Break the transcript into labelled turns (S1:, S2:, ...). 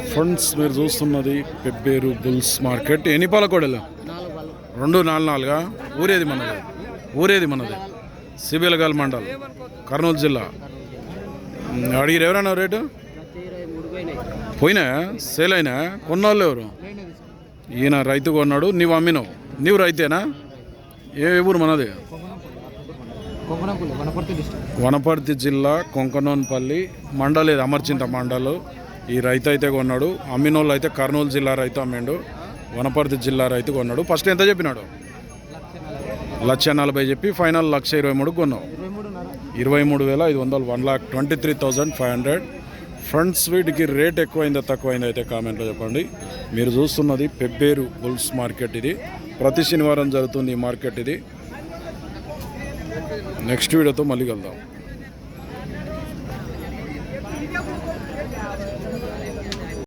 S1: Friends మీరు చూస్తున్నది Pebbair bulls market. ఎన్ని పాల కోడలు రెండు నాలుగు నాలుగా? ఊరేది మనది. ఊరేది మనది. సిబిలగల్ మండల్ కర్నూలు జిల్లా. అడిగిరు ఎవరన్నా రేటు? పోయినా సేల్ అయినా కొన్నోళ్ళు ఎవరు? ఈయన రైతు కొన్నాడు నీవు అమ్మినావు. నీవు రైతేనా? ఏ ఊరు మనది?
S2: వనపర్తి
S1: జిల్లా కొంకనోన్పల్లి మండల్ ఇది అమర్చింత మండలు. ఈ రైతు అయితే కొన్నాడు. అమ్మినోళ్ళు అయితే కర్నూలు జిల్లా రైతు అమ్మిండు. వనపర్తి జిల్లా రైతు కొన్నాడు. ఫస్ట్ ఎంత చెప్పినాడు? లక్ష నలభై చెప్పి ఫైనల్ లక్ష ఇరవై మూడు కొన్నావు.
S2: ఇరవై
S1: మూడు వేల ఐదు వందలు one lakh twenty three thousand five hundred. Front స్వీట్కి rate ఎక్కువైందో తక్కువైందో అయితే కామెంట్లో చెప్పండి. మీరు చూస్తున్నది పెబ్బేరు బుల్స్ మార్కెట్ ఇది. ప్రతి శనివారం జరుగుతుంది ఈ మార్కెట్ ఇది. నెక్స్ట్ వీడియోతో మళ్ళీ కలుద్దాం.